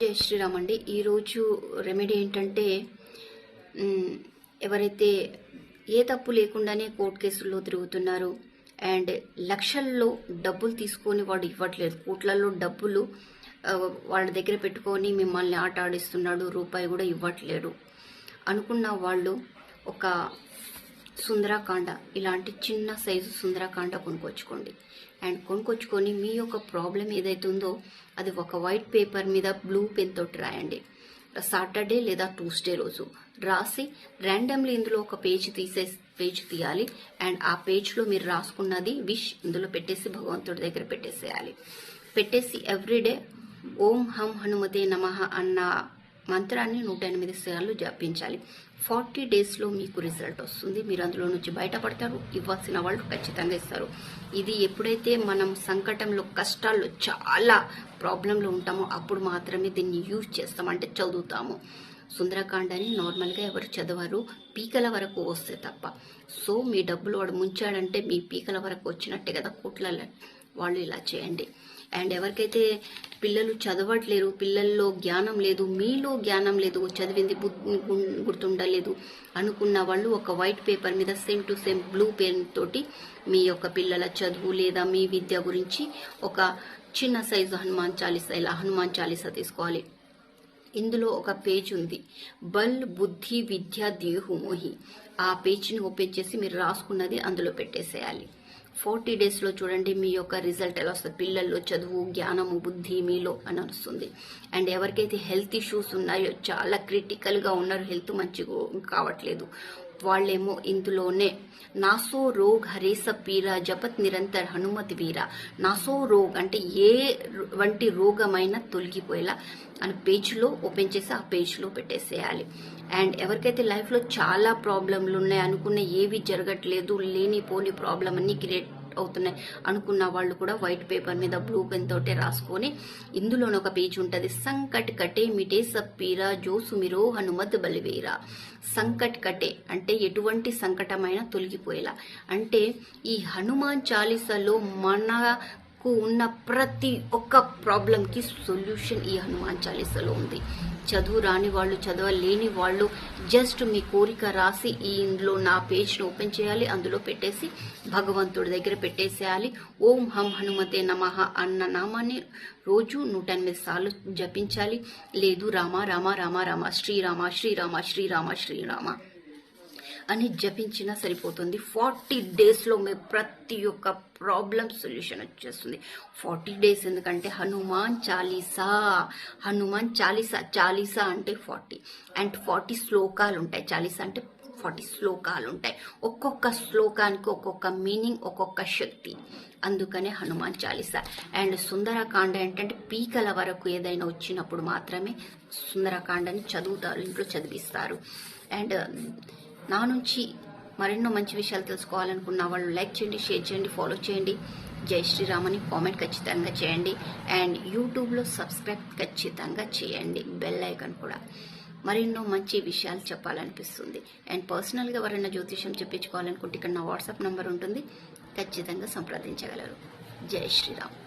జై శ్రీరామ్ అండి ఈరోజు రెమెడీ ఏంటంటే ఎవరైతే ఏ తప్పు లేకుండానే కోర్టు కేసుల్లో తిరుగుతున్నారు అండ్ లక్షల్లో డబ్బులు తీసుకొని వాడు ఇవ్వట్లేదు. కోట్లలో డబ్బులు వాళ్ళ దగ్గర పెట్టుకొని మిమ్మల్ని ఆట ఆడిస్తున్నాడు రూపాయి కూడా ఇవ్వట్లేడు అనుకున్న వాళ్ళు ఒక సుందరాకాండ. ఇలాంటి చిన్న సైజు సుందరాకాండ కొనుక్కొచ్చుకోండి. అండ్ కొనుక్కొచ్చుకొని మీ యొక్క ప్రాబ్లం ఏదైతే ఉందో అది ఒక వైట్ పేపర్ మీద బ్లూ పెన్ తోటి రాయండి. సాటర్డే లేదా ట్యూస్డే రోజు రాసి ర్యాండమ్లీ ఇందులో ఒక పేజ్ తీసే పేజ్ తీయాలి. అండ్ ఆ పేజ్లో మీరు రాసుకున్నది విష్ ఇందులో పెట్టేసి భగవంతుడి దగ్గర పెట్టేసేయాలి. పెట్టేసి ఎవ్రీడే ఓం హం హనుమతే నమః అన్న మంత్రాన్ని నూట ఎనిమిది సార్లు జపించాలి. ఫార్టీ డేస్లో మీకు రిజల్ట్ వస్తుంది. మీరు అందులో నుంచి బయటపడతారు. ఇవ్వాల్సిన వాళ్ళు ఖచ్చితంగా ఇస్తారు. ఇది ఎప్పుడైతే మనం సంకటంలో కష్టాల్లో చాలా ప్రాబ్లంలో ఉంటామో అప్పుడు మాత్రమే దీన్ని యూజ్ చేస్తాం అంటే చదువుతాము. సుందరకాండని నార్మల్గా ఎవరు చదవరు? పీకల వరకు వస్తే తప్ప. సో మీ డబ్బులు వాడు ముంచాడంటే మీ పీకల వరకు వచ్చినట్టే కదా కోట్ల వాళ్ళు ఇలా చేయండి. అండ్ ఎవరికైతే పిల్లలు చదవట్లేరు పిల్లల్లో జ్ఞానం లేదు మీలో జ్ఞానం లేదు చదివింది గుర్తుండలేదు అనుకున్న వాళ్ళు ఒక వైట్ పేపర్ మీద same to same blue pen తోటి మీ యొక్క పిల్లల చదువు లేదా మీ విద్య గురించి ఒక చిన్న సైజు హనుమాన్ చాలీసా ఇలా హనుమాన్ చాలీసా తీసుకోవాలి. ఇందులో ఒక పేజ్ ఉంది. బల్ బుద్ధి విద్య దేహు మోహి. ఆ పేజ్ని ఓపెన్ చేసి మీరు రాసుకున్నది అందులో పెట్టేసేయాలి. ఫార్టీ డేస్లో చూడండి మీ యొక్క రిజల్ట్ ఎలా వస్తుంది? పిల్లల్లో చదువు జ్ఞానము బుద్ధి మీలో అని వస్తుంది అండ్ ఎవరికైతే హెల్త్ ఇష్యూస్ ఉన్నాయో చాలా క్రిటికల్గా ఉన్నారు హెల్త్ మంచిగా కావట్లేదు. వాళ్ళేమో ఇందులోనే. నాసో రోగ్ హరేస పీర జపత్ నిరంతర్ హనుమతి వీర. నాసో రోగ్ అంటే ఏ వంటి రోగమైనా తొలగిపోయేలా అని పేజ్లో ఓపెన్ చేసి ఆ పేజ్లో పెట్టేసేయాలి. అండ్ ఎవరికైతే లైఫ్లో చాలా ప్రాబ్లంలు ఉన్నాయి అనుకున్న ఏవి జరగట్లేదు లేనిపోని ప్రాబ్లం అన్ని క్రియేట్ అవుతున్నాయి అనుకున్న వాళ్ళు కూడా వైట్ పేపర్ మీద బ్లూ పెన్ తోటే రాసుకొని ఇందులోనే ఒక పేజ్ ఉంటుంది. సంకట్ కటే మిటే సప్పీరా జోసుమిరో హనుమత్ బలివేరా. సంకట్ కటే అంటే ఎటువంటి సంకటమైన తొలగిపోయేలా. అంటే ఈ హనుమాన్ చాలీసాలో మన మనకు ఉన్న ప్రతి ఒక్క ప్రాబ్లంకి సొల్యూషన్ ఈ హనుమాన్ చాలీసాలో ఉంది. చదువు రాని వాళ్ళు చదవలేని వాళ్ళు జస్ట్ మీ కోరిక రాసి ఈ ఇందులో నా పేజ్ని ఓపెన్ చేయాలి అందులో పెట్టేసి భగవంతుడి దగ్గర పెట్టేసేయాలి. ఓం హం హనుమతే నమః అన్న నామాన్ని రోజు నూట ఎనిమిది సార్లు జపించాలి. లేదు రామ రామ రామ రామ శ్రీరామ శ్రీరామ శ్రీరామ శ్రీరామ. అని జపించినా సరిపోతుంది. ఫార్టీ డేస్లో మీ ప్రతి ఒక్క ప్రాబ్లం సొల్యూషన్ వచ్చేస్తుంది. ఫార్టీ డేస్ ఎందుకంటే హనుమాన్ చాలీసా హనుమాన్ చాలీసా చాలీసా అంటే ఫార్టీ. అండ్ ఫార్టీ శ్లోకాలు ఉంటాయి. చాలీసా అంటే ఫార్టీ శ్లోకాలు ఉంటాయి. ఒక్కొక్క శ్లోకానికి ఒక్కొక్క మీనింగ్ ఒక్కొక్క శక్తి. అందుకనే హనుమాన్ చాలీసా. అండ్ సుందరకాండ ఏంటంటే పీకల వరకు ఏదైనా వచ్చినప్పుడు మాత్రమే సుందరకాండని చదువుతారు ఇంట్లో చదివిస్తారు. అండ్ నా నుంచి మరెన్నో మంచి విషయాలు తెలుసుకోవాలనుకున్న వాళ్ళు లైక్ చేయండి షేర్ చేయండి ఫాలో చేయండి. జై శ్రీరామ్ అని కామెంట్ ఖచ్చితంగా చేయండి. అండ్ యూట్యూబ్లో సబ్స్క్రైబ్ ఖచ్చితంగా చేయండి. బెల్ ఐకన్ కూడా. మరెన్నో మంచి విషయాలు చెప్పాలనిపిస్తుంది. అండ్ పర్సనల్గా ఎవరైనా జ్యోతిషం చెప్పించుకోవాలనుకుంటే ఇక్కడ నా వాట్సాప్ నెంబర్ ఉంటుంది. ఖచ్చితంగా సంప్రదించగలరు. జై శ్రీరామ్.